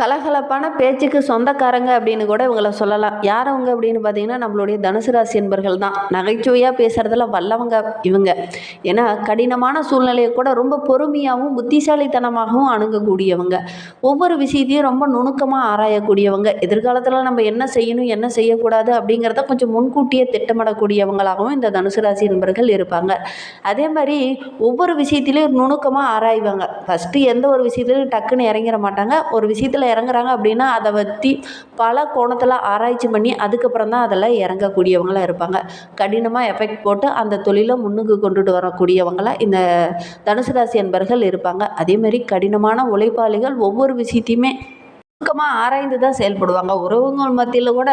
கலகலப்பான பேச்சுக்கு சொந்தக்காரங்க அப்படின்னு கூட இவங்கள சொல்லலாம். யார் அவங்க அப்படின்னு பார்த்தீங்கன்னா நம்மளுடைய தனுசு ராசி என்பர்கள் தான். நகைச்சுவையாக பேசுகிறதுல வல்லவங்க இவங்க. ஏன்னா கடினமான சூழ்நிலையை கூட ரொம்ப பொறுமையாகவும் புத்திசாலித்தனமாகவும் அணுகக்கூடியவங்க. ஒவ்வொரு விஷயத்தையும் ரொம்ப நுணுக்கமாக ஆராயக்கூடியவங்க. எதிர்காலத்தில் நம்ம என்ன செய்யணும் என்ன செய்யக்கூடாது அப்படிங்கிறத கொஞ்சம் முன்கூட்டியே திட்டமிடக்கூடியவங்களாகவும் இந்த தனுசு ராசி என்பர்கள் இருப்பாங்க. அதே மாதிரி ஒவ்வொரு விஷயத்திலையும் நுணுக்கமாக ஆராய்வாங்க. ஃபஸ்ட்டு எந்த ஒரு விஷயத்துலையும் டக்குன்னு இறங்கிட மாட்டாங்க. ஒரு விஷயத்தில் இறங்குறாங்க அப்படின்னா அதை பற்றி பல கோணத்தில் ஆராய்ச்சி பண்ணி அதுக்கப்புறம் தான் அதில் இறங்கக்கூடியவங்களாக இருப்பாங்க. கடினமாக எஃபெக்ட் போட்டு அந்த தொழிலை முன்னுக்கு கொண்டுட்டு வரக்கூடியவங்களாக இந்த தனுசு ராசி என்பர்கள் இருப்பாங்க. அதேமாரி கடினமான உழைப்பாளிகள் ஒவ்வொரு விஷயத்தையுமே நுணுக்கமாக ஆராய்ந்து தான் செயல்படுவாங்க. உறவுகள் மத்தியில் கூட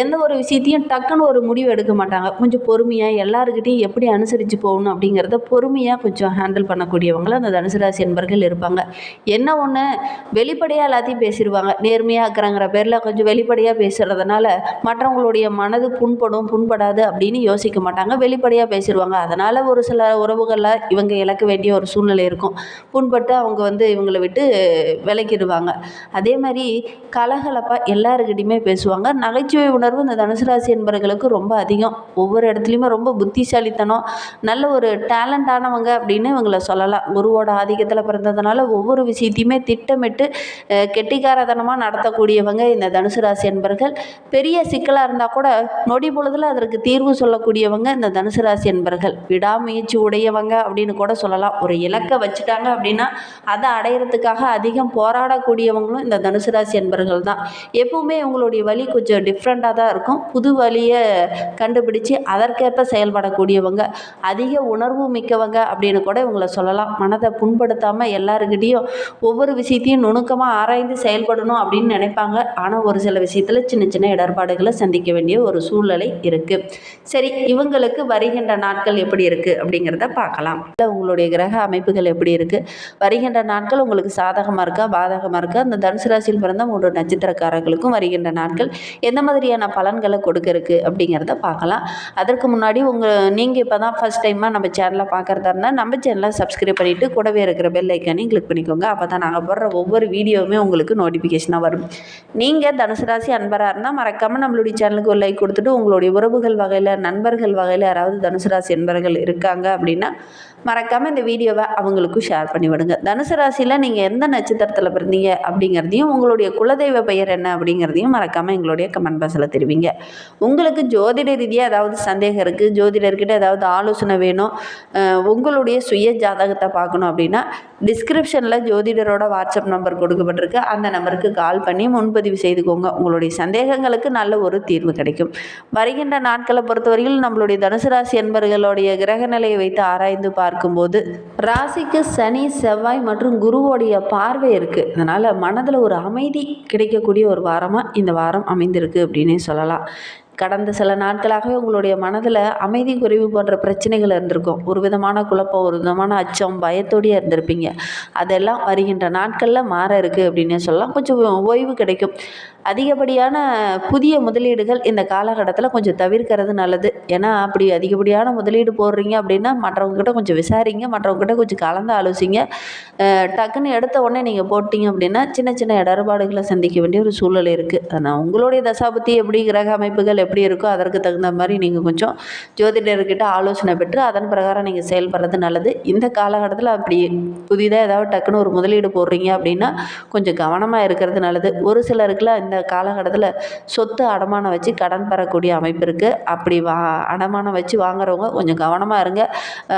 எந்த ஒரு விஷயத்தையும் டக்குன்னு ஒரு முடிவு எடுக்க மாட்டாங்க. கொஞ்சம் பொறுமையாக எல்லாருக்கிட்டையும் எப்படி அனுசரித்து போகணும் அப்படிங்கிறத பொறுமையாக கொஞ்சம் ஹேண்டில் பண்ணக்கூடியவங்கள அந்த தனுசுராசி என்பர்கள் இருப்பாங்க. என்ன ஒன்று வெளிப்படையாக எல்லாத்தையும் பேசிடுவாங்க நேர்மையாக இருக்கிறங்கிற பேரில் கொஞ்சம் வெளிப்படையாக பேசுகிறதுனால மற்றவங்களுடைய மனது புண்படும் புண்படாது அப்படின்னு யோசிக்க மாட்டாங்க. வெளிப்படையாக பேசிடுவாங்க அதனால் ஒரு சில உறவுகளில் இவங்க இழக்க வேண்டிய ஒரு சூழ்நிலை இருக்கும். புண்பட்டு அவங்க வந்து இவங்களை விட்டு விலக்கிடுவாங்க அதே மாதிரி கலகலப்பாக எல்லாருக்கிட்டையுமே பேசுவாங்க. நகைச்சுவை உணர்வு இந்த தனுசு ராசி என்பவர்களுக்கு ரொம்ப அதிகம். ஒவ்வொரு இடத்துலையுமே ரொம்ப புத்திசாலித்தனம் நல்ல ஒரு டேலண்டானவங்க அப்படின்னு இவங்களை சொல்லலாம். குருவோட ஆதிக்கத்தில் பிறந்ததுனால ஒவ்வொரு விஷயத்தையுமே திட்டமிட்டு கெட்டிக்காரதனமாக நடத்தக்கூடியவங்க இந்த தனுசு ராசி என்பர்கள். பெரிய சிக்கலாக இருந்தால் கூட நொடி பொழுதில் அதற்கு தீர்வு சொல்லக்கூடியவங்க இந்த தனுசு ராசி என்பர்கள். விடாமுயற்சி உடையவங்க அப்படின்னு கூட சொல்லலாம். ஒரு இலக்கை வச்சுட்டாங்க அப்படின்னா அதை அடையிறதுக்காக அதிகம் போராடக்கூடியவங்களும் இந்த தனுசு ராசி என்பர்கள் தான். எப்பவுமே அவங்களுடைய வழி கொஞ்சம் டிஃப்ரெண்ட்டாக தான் இருக்கும். புது வழியை கண்டுபிடிச்சு அதற்கேற்ப செயல்படக்கூடியவங்க அதிக உணர்வு மிக்கவங்க அப்படின்னு கூட இவங்கள சொல்லலாம். மனதை புண்படுத்தாமல் எல்லாருக்கிட்டேயும் ஒவ்வொரு விஷயத்தையும் நுணுக்கமாக ஆராய்ந்து செயல்படணும் அப்படின்னு நினைப்பாங்க. ஆனால் ஒரு சில விஷயத்தில் சின்ன சின்ன இடர்பாடுகளை சந்திக்க வேண்டிய ஒரு சூழ்நிலை இருக்குது சரி இவங்களுக்கு வருகின்ற நாட்கள் எப்படி இருக்குது அப்படிங்கிறத பார்க்கலாம். இல்லை உங்களுடைய கிரக அமைப்புகள் எப்படி இருக்குது வருகின்ற நாட்கள் உங்களுக்கு சாதகமாக இருக்கா பாதகமாக இருக்கா? அந்த தனுசு ராசியில் பிறந்த மூன்று நட்சத்திரக்காரர்களுக்கும் வருகின்ற நாட்கள் எந்த மாதிரியான பலன்களை கொடுக்க இருக்கு அப்படிங்கிறத பார்க்கலாம். அதற்கு முன்னாடி உங்கள் நீங்கள் இப்போ தான் ஃபஸ்ட் டைமாக நம்ம சேனலை பார்க்குறதா இருந்தால் நம்ம சேனலை சப்ஸ்கிரைப் பண்ணிவிட்டு கூடவே இருக்கிற பெல் ஐக்கானையும் கிளிக் பண்ணிக்கோங்க. அப்போ தான் நாங்கள் போடுற ஒவ்வொரு வீடியோவுமே உங்களுக்கு நோட்டிஃபிகேஷனாக வரும். நீங்கள் தனுசு ராசி அன்பராக இருந்தால் மறக்காமல் நம்மளுடைய சேனலுக்கு ஒரு லைக் கொடுத்துட்டு உங்களுடைய உறவுகள் வகையில் நண்பர்கள் வகையில் யாராவது தனுசு ராசி அன்பர்கள் இருக்காங்க அப்படின்னா மறக்காமல் இந்த வீடியோவை அவங்களுக்கும் ஷேர் பண்ணி விடுங்க தனுசு ராசியில் நீங்கள் எந்த நட்சத்திரத்தில் பிறந்தீங்க அப்படிங்கிறதையும் உங்களுடைய குலதெய்வ பெயர் என்ன அப்படிங்கிறதையும் மறக்காமல் எங்களுடைய கமெண்ட் பாக்ஸில் தெரிவிங்க. உங்களுக்கு ஜோதிட ரீதியாக ஏதாவது சந்தேகம் இருக்குது ஜோதிடர்கிட்ட ஏதாவது ஆலோசனை வேணும் உங்களுடைய சுய ஜாதகத்தை பார்க்கணும் அப்படின்னா டிஸ்கிரிப்ஷனில் ஜோதிடரோட வாட்ஸ்அப் நம்பர் கொடுக்கப்பட்டிருக்கு. அந்த நம்பருக்கு கால் பண்ணி முன்பதிவு செய்துக்கோங்க. உங்களுடைய சந்தேகங்களுக்கு நல்ல ஒரு தீர்வு கிடைக்கும். வருகின்ற நாட்களை பொறுத்தவரையில் நம்மளுடைய தனுசு ராசி என்பர்களுடைய கிரக நிலையை வைத்து ஆராய்ந்து பார்க்கும்போது ராசிக்கு சனி செவ்வாய் மற்றும் குருவோடைய பார்வை இருக்குது அதனால் மனதில் ஒரு அமைதி கிடைக்கக்கூடிய ஒரு வாரமாக இந்த வாரம் அமைந்திருக்கு அப்படின்னே சொல்லலாம். கடந்த சில நாட்களாகவே உங்களுடைய மனதில் அமைதி குறைவு போன்ற பிரச்சனைகள் இருந்திருக்கும். ஒரு விதமான குழப்பம் ஒரு விதமான அச்சம் பயத்தோடையே இருந்திருப்பீங்க. அதெல்லாம் வருகின்ற நாட்களில் மாற இருக்குது அப்படின்னே சொல்லலாம். கொஞ்சம் ஓய்வு கிடைக்கும். அதிகப்படியான புதிய முதலீடுகள் இந்த காலகட்டத்தில் கொஞ்சம் தவிர்க்கிறது நல்லது. ஏன்னா அப்படி அதிகப்படியான முதலீடு போடுறீங்க அப்படின்னா மற்றவங்ககிட்ட கொஞ்சம் விசாரிங்க மற்றவங்ககிட்ட கொஞ்சம் கலந்து ஆலோசிங்க. டக்குன்னு எடுத்த உடனே நீங்கள் போட்டிங்க அப்படின்னா சின்ன சின்ன இடர்பாடுகளை சந்திக்க வேண்டிய ஒரு சூழ்நிலை இருக்குது ஆனால் உங்களுடைய தசாபத்தி எப்படி கிரக அமைப்புகள் எப்படி இருக்கோ அதற்கு தகுந்த மாதிரி நீங்கள் கொஞ்சம் ஜோதிடர்கிட்ட ஆலோசனை பெற்று அதன் பிரகாரம் நீங்கள் செயல்படுறது நல்லது. இந்த காலகட்டத்தில் அப்படி புதிதாக ஏதாவது டக்குன்னு ஒரு முதலீடு போடுறீங்க அப்படின்னா கொஞ்சம் கவனமாக இருக்கிறது நல்லது. ஒரு சிலருக்குலாம் இந்த காலகட்டத்தில் சொத்து அடமானம் வச்சு கடன் பெறக்கூடிய அமைப்பு இருக்குது அப்படி வா அடமானம் வச்சு வாங்குறவங்க கொஞ்சம் கவனமாக இருங்க.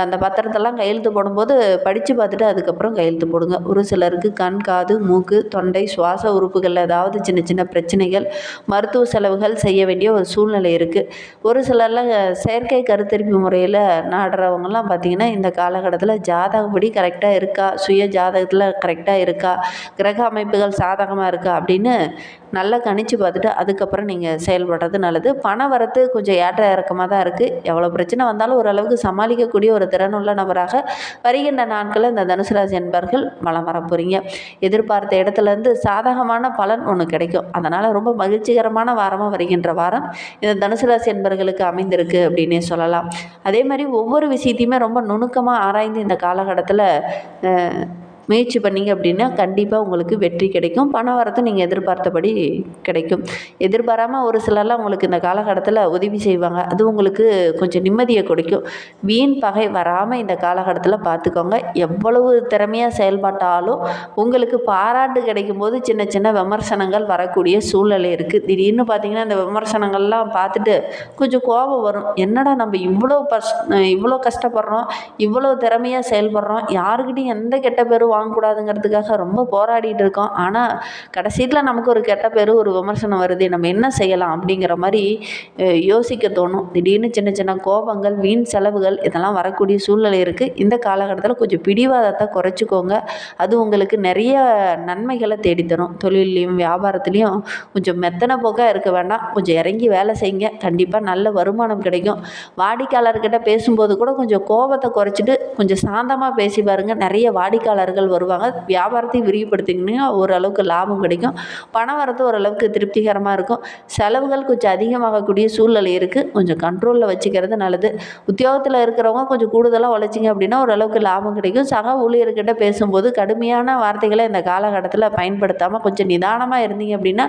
அந்த பத்திரத்தெல்லாம் கையெழுத்து போடும்போது படித்து பார்த்துட்டு அதுக்கப்புறம் கையெழுத்து போடுங்க. ஒரு சிலருக்கு கண் காது மூக்கு தொண்டை சுவாச உறுப்புகளில் ஏதாவது சின்ன சின்ன பிரச்சனைகள் மருத்துவ செலவுகள் செய்ய வேண்டிய ஒரு சூழ்நிலை இருக்குது ஒரு சிலர்லாம் செயற்கை கருத்தரிப்பு முறையில் நாடுறவங்கலாம் பார்த்திங்கன்னா இந்த காலகட்டத்தில் ஜாதகப்படி கரெக்டாக இருக்கா? சுய ஜாதகத்தில் கரெக்டாக இருக்கா? கிரக அமைப்புகள் சாதகமாக இருக்கா? அப்படின்னு நல்லா கணிச்சு பார்த்துட்டு அதுக்கப்புறம் நீங்கள் செயல்படுறது நல்லது. பண வரத்து கொஞ்சம் ஏற்ற இறக்கமாக தான் இருக்குது எவ்வளோ பிரச்சனை வந்தாலும் ஓரளவுக்கு சமாளிக்கக்கூடிய ஒரு திறனுள்ள நபராக வருகின்ற நாட்களில் இந்த தனுசு ராசி என்பர்கள் வளம் வர போகிறீங்க எதிர்பார்த்த இடத்துலேருந்து சாதகமான பலன் ஒன்று கிடைக்கும். அதனால் ரொம்ப மகிழ்ச்சிகரமான வாரமாக வருகின்ற வாரம் இந்த தனுசு ராசி என்பர்களுக்கு அமைந்திருக்கு அப்படின்னே சொல்லலாம். அதே மாதிரி ஒவ்வொரு விஷயத்தையுமே ரொம்ப நுணுக்கமாக ஆராய்ந்து இந்த காலகட்டத்தில் முயற்சி பண்ணீங்க அப்படின்னா கண்டிப்பாக உங்களுக்கு வெற்றி கிடைக்கும். பண வரத்து நீங்கள் எதிர்பார்த்தபடி கிடைக்கும். எதிர்பாராமல் ஒரு சிலர்லாம் உங்களுக்கு இந்த காலகட்டத்தில் உதவி செய்வாங்க. அது உங்களுக்கு கொஞ்சம் நிம்மதியை கொடுக்கும். வீண் பகை வராமல் இந்த காலகட்டத்தில் பார்த்துக்கோங்க எவ்வளவு திறமையாக செயல்பட்டாலும் உங்களுக்கு பாராட்டு கிடைக்கும் போது சின்ன சின்ன விமர்சனங்கள் வரக்கூடிய சூழ்நிலை இருக்குது திடீர்னு பார்த்தீங்கன்னா இந்த விமர்சனங்கள்லாம் பார்த்துட்டு கொஞ்சம் கோபம் வரும். என்னடா நம்ம இவ்வளோ பஸ் இவ்வளோ கஷ்டப்படுறோம் இவ்வளோ திறமையாக செயல்படுறோம் யாருக்கிட்டையும் எந்த கெட்ட பேரும் வாங்கக்கூடாதுங்கிறதுக்காக ரொம்ப போராடிட்டு இருக்கோம். ஆனால் கடைசியில் நமக்கு ஒரு கெட்ட பேர் ஒரு விமர்சனம் வருது. நம்ம என்ன செய்யலாம் அப்படிங்கிற மாதிரி யோசிக்க தோணும். திடீர்னு சின்ன சின்ன கோபங்கள் வீண் செலவுகள் இதெல்லாம் வரக்கூடிய சூழ்நிலை இருக்குது இந்த காலகட்டத்தில் கொஞ்சம் பிடிவாதத்தை குறைச்சிக்கோங்க. அது உங்களுக்கு நிறைய நன்மைகளை தேடித்தரும். தொழிலையும் வியாபாரத்துலேயும் கொஞ்சம் மெத்தனை போக்காக இருக்க வேண்டாம். கொஞ்சம் இறங்கி வேலை செய்யுங்க. கண்டிப்பாக நல்ல வருமானம் கிடைக்கும். வாடிக்கையாளர்கிட்ட பேசும்போது கூட கொஞ்சம் கோபத்தை குறைச்சிட்டு கொஞ்சம் சாந்தமாக பேசி பாருங்கள் நிறைய வாடிக்கையாளர்கள் வருவாங்க. வியாபாரத்தை விரிவுபடுத்திங்கன்னா ஓரளவுக்கு லாபம் கிடைக்கும். பணம் வரது ஓரளவுக்கு திருப்திகரமாக இருக்கும். செலவுகள் கொஞ்சம் அதிகமாகக்கூடிய சூழ்நிலை இருக்குது கொஞ்சம் கண்ட்ரோலில் வச்சுக்கிறது நல்லது. உத்தியோகத்தில் இருக்கிறவங்க கொஞ்சம் கூடுதலாக உழைச்சிங்க அப்படின்னா ஓரளவுக்கு லாபம் கிடைக்கும். சக ஊழியர்கிட்ட பேசும்போது கடுமையான வார்த்தைகளை இந்த காலகட்டத்தில் பயன்படுத்தாமல் கொஞ்சம் நிதானமாக இருந்தீங்க அப்படின்னா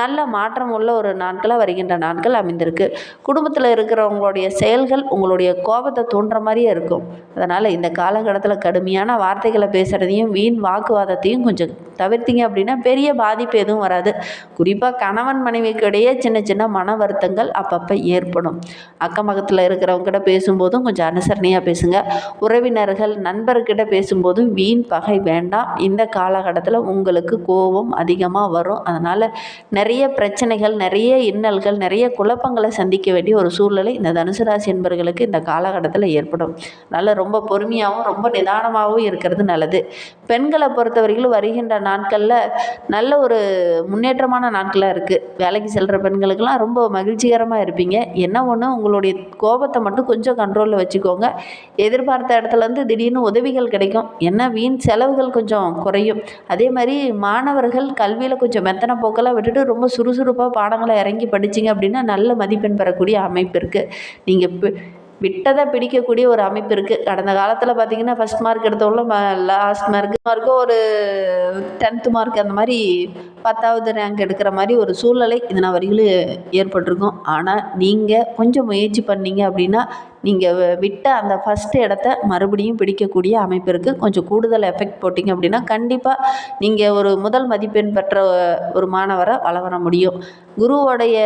நல்ல மாற்றம் உள்ள ஒரு நாட்களாக வருகின்ற நாட்கள் அமைந்திருக்கு. குடும்பத்தில் இருக்கிறவங்களுடைய செயல்கள் உங்களுடைய கோபத்தை தோன்ற மாதிரியே இருக்கும். அதனால் இந்த காலகட்டத்தில் கடுமையான வார்த்தைகளை பேசுகிறதையும் வீண் வாக்குவாதத்தையும் கொஞ்சம் தவிர்த்தீங்க அப்படின்னா பெரிய பாதிப்பு எதுவும் வராது. குறிப்பாக கணவன் மனைவிக்கிடையே சின்ன சின்ன மன வருத்தங்கள் அப்பப்போ ஏற்படும். அக்கம் பக்கத்தில் இருக்கிறவங்ககிட்ட பேசும்போதும் கொஞ்சம் அனுசரணையாக பேசுங்க. உறவினர்கள் நண்பர்கிட்ட பேசும்போதும் வீண் பகை வேண்டாம். இந்த காலகட்டத்தில் உங்களுக்கு கோபம் அதிகமாக வரும். அதனால் நிறைய பிரச்சனைகள் நிறைய இன்னல்கள் நிறைய குழப்பங்களை சந்திக்க வேண்டிய ஒரு சூழ்நிலை இந்த தனுசு ராசி என்பவர்களுக்கு இந்த காலகட்டத்தில் ஏற்படும். அதனால் ரொம்ப பொறுமையாகவும் ரொம்ப நிதானமாகவும் இருக்கிறது நல்லது. பெண்களை பொறுத்தவரையிலும் வருகின்ற நாட்களில் நல்ல ஒரு முன்னேற்றமான நாட்களாக இருக்குது வேலைக்கு செல்கிற பெண்களுக்கெல்லாம் ரொம்ப மகிழ்ச்சிகரமாக இருப்பீங்க. என்ன ஒன்று உங்களுடைய கோபத்தை மட்டும் கொஞ்சம் கண்ட்ரோலில் வச்சுக்கோங்க. எதிர்பார்த்த இடத்துலேருந்து திடீர்னு உதவிகள் கிடைக்கும். என்ன வீண் செலவுகள் கொஞ்சம் குறையும். அதே மாதிரி மாணவர்கள் கல்வியில் கொஞ்சம் மெத்தனை போக்கெல்லாம் விட்டுட்டு ரொம்ப சுறுசுறுப்பாக பாடங்களை இறங்கி படிச்சிங்க அப்படின்னா நல்ல மதிப்பெண் பெறக்கூடிய அமைப்பு இருக்குது நீங்கள் விட்டதை பிடிக்கக்கூடிய ஒரு அமைப்பு இருக்குது கடந்த காலத்தில் பார்த்தீங்கன்னா ஃபஸ்ட் மார்க் எடுத்தவங்களும் லாஸ்ட் மார்க் மார்க்கும் ஒரு டென்த்து மார்க் அந்த மாதிரி பத்தாவது ரேங்க் எடுக்கிற மாதிரி ஒரு சூழ்நிலை இதன வரையிலும் ஏற்பட்டிருக்கும். ஆனால் நீங்கள் கொஞ்சம் முயற்சி பண்ணீங்க அப்படின்னா நீங்கள் விட்ட அந்த ஃபஸ்ட்டு இடத்த மறுபடியும் பிடிக்கக்கூடிய அமைப்பு இருக்குது கொஞ்சம் கூடுதல் எஃபெக்ட் போட்டிங்க அப்படின்னா கண்டிப்பாக நீங்கள் ஒரு முதல் மதிப்பெண் பெற்ற ஒரு மாணவரை வளர முடியும். குருவோடைய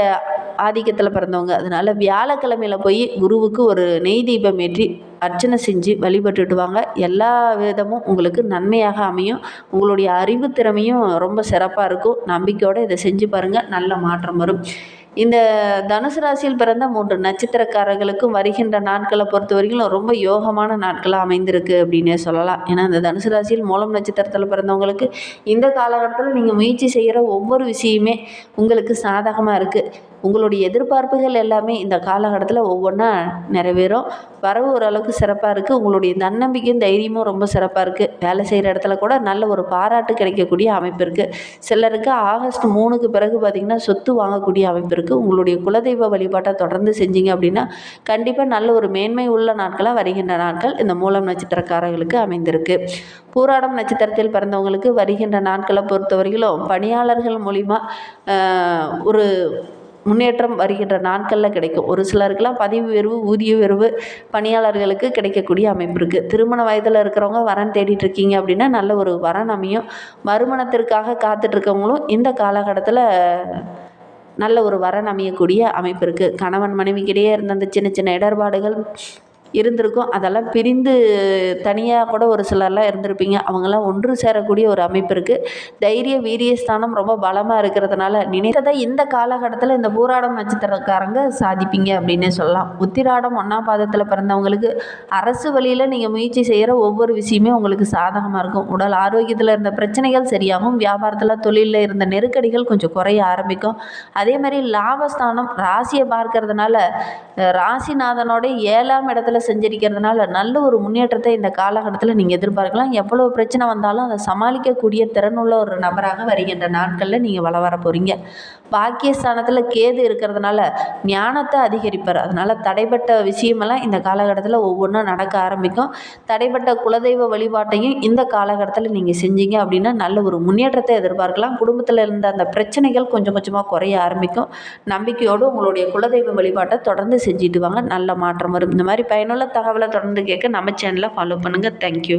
ஆதிக்கத்தில் பிறந்தவங்க. அதனால் வியாழக்கிழமையில் போய் குருவுக்கு ஒரு நெய் தீபம் ஏற்றி அர்ச்சனை செஞ்சு வழிபட்டுட்டு வாங்க எல்லா விதமும் உங்களுக்கு நன்மையாக அமையும். உங்களுடைய அறிவு திறமையும் ரொம்ப சிறப்பாக இருக்கும். நம்பிக்கையோடு இதை செஞ்சு பாருங்கள் நல்ல மாற்றம் வரும். இந்த தனுசு ராசியில் பிறந்த மூன்று நட்சத்திரக்காரர்களுக்கும் வருகின்ற நாட்களை பொறுத்த வரைக்கும் ரொம்ப யோகமான நாட்களாக அமைந்திருக்கு அப்படின்னே சொல்லலாம். ஏன்னா இந்த தனுசு ராசியில் மூலம் நட்சத்திரத்தில் பிறந்தவங்களுக்கு இந்த காலகட்டத்தில் நீங்கள் முயற்சி செய்கிற ஒவ்வொரு விஷயமே உங்களுக்கு சாதகமாக இருக்குது உங்களுடைய எதிர்பார்ப்புகள் எல்லாமே இந்த காலகட்டத்தில் ஒவ்வொன்றா நிறைவேறும். வரவு ஓரளவுக்கு சிறப்பாக இருக்குது உங்களுடைய தன்னம்பிக்கையும் தைரியமும் ரொம்ப சிறப்பாக இருக்குது வேலை செய்கிற இடத்துல கூட நல்ல ஒரு பாராட்டு கிடைக்கக்கூடிய அமைப்பு இருக்குது சிலருக்கு ஆகஸ்ட் மூணுக்கு பிறகு பார்த்திங்கன்னா சொத்து வாங்கக்கூடிய அமைப்பு இருக்குது உங்களுடைய குலதெய்வ வழிபாட்டை தொடர்ந்து செஞ்சீங்க அப்படின்னா கண்டிப்பாக நல்ல ஒரு மேன்மை உள்ள நாட்களாக வருகின்ற நாட்கள் இந்த மூலம் நட்சத்திரக்காரர்களுக்கு அமைந்திருக்கு. பூராடம் நட்சத்திரத்தில் பிறந்தவங்களுக்கு வருகின்ற நாட்களை பொறுத்தவரையிலும் பணியாளர்கள் மூலிமா ஒரு முன்னேற்றம் வருகின்ற நாட்களில் கிடைக்கும். ஒரு சிலருக்கெல்லாம் பதவி உயர்வு ஊதிய உயர்வு பணியாளர்களுக்கு கிடைக்கக்கூடிய அமைப்பு இருக்குது திருமண வயதில் இருக்கிறவங்க வரன் தேடிட்டு இருக்கீங்க அப்படின்னா நல்ல ஒரு வரன் அமையும். மறுமணத்திற்காக காத்துட்ருக்கவங்களும் இந்த காலகட்டத்தில் நல்ல ஒரு வரன் அமையக்கூடிய அமைப்பு இருக்குது கணவன் மனைவிக்கிடையே இருந்த அந்த சின்ன சின்ன இடர்பாடுகள் இருந்திருக்கும். அதெல்லாம் பிரிந்து தனியாக கூட ஒரு சிலர்லாம் இருந்திருப்பீங்க. அவங்கெல்லாம் ஒன்று சேரக்கூடிய ஒரு அமைப்பு இருக்குது தைரிய வீரிய ஸ்தானம் ரொம்ப பலமாக இருக்கிறதுனால நினைத்ததை இந்த காலகட்டத்தில் இந்த பூராடம் நட்சத்திரக்காரங்க சாதிப்பீங்க அப்படின்னே சொல்லலாம். உத்திராடம் ஒன்றாம் பாதத்தில் பிறந்தவங்களுக்கு அரசு வழியில் நீங்கள் முயற்சி செய்கிற ஒவ்வொரு விஷயமே உங்களுக்கு சாதகமாக இருக்கும். உடல் ஆரோக்கியத்தில் இருந்த பிரச்சனைகள் சரியாகும். வியாபாரத்தில் தொழிலில் இருந்த நெருக்கடிகள் கொஞ்சம் குறைய ஆரம்பிக்கும். அதே மாதிரி லாபஸ்தானம் ராசியை பார்க்கறதுனால ராசிநாதனோட ஏழாம் இடத்துல வேலை செஞ்சிருக்கிறதுனால நல்ல ஒரு முன்னேற்றத்தை இந்த காலகட்டத்தில் நீங்கள் எதிர்பார்க்கலாம். எவ்வளோ பிரச்சனை வந்தாலும் அதை சமாளிக்கக்கூடிய திறனுள்ள ஒரு நபராக வருகின்ற நாட்களில் நீங்கள் வள வர போகிறீங்க பாக்கியஸ்தானத்தில் கேது இருக்கிறதுனால ஞானத்தை அதிகரிப்பார். அதனால் தடைப்பட்ட விஷயமெல்லாம் இந்த காலகட்டத்தில் ஒவ்வொன்றா நடக்க ஆரம்பிக்கும். தடைப்பட்ட குலதெய்வ வழிபாட்டையும் இந்த காலகட்டத்தில் நீங்கள் செஞ்சீங்க அப்படின்னா நல்ல ஒரு முன்னேற்றத்தை எதிர்பார்க்கலாம். குடும்பத்தில் இருந்த அந்த பிரச்சனைகள் கொஞ்சம் கொஞ்சமாக குறைய ஆரம்பிக்கும். நம்பிக்கையோடு உங்களுடைய குலதெய்வ வழிபாட்டை தொடர்ந்து செஞ்சுட்டு வாங்க. நல்ல மாற்றம் வரும். இந்த மாதிரி பயனுள்ள தகவலை தொடர்ந்து கேட்க நம்ம சேனலை ஃபாலோ பண்ணுங்கள் தேங்க்யூ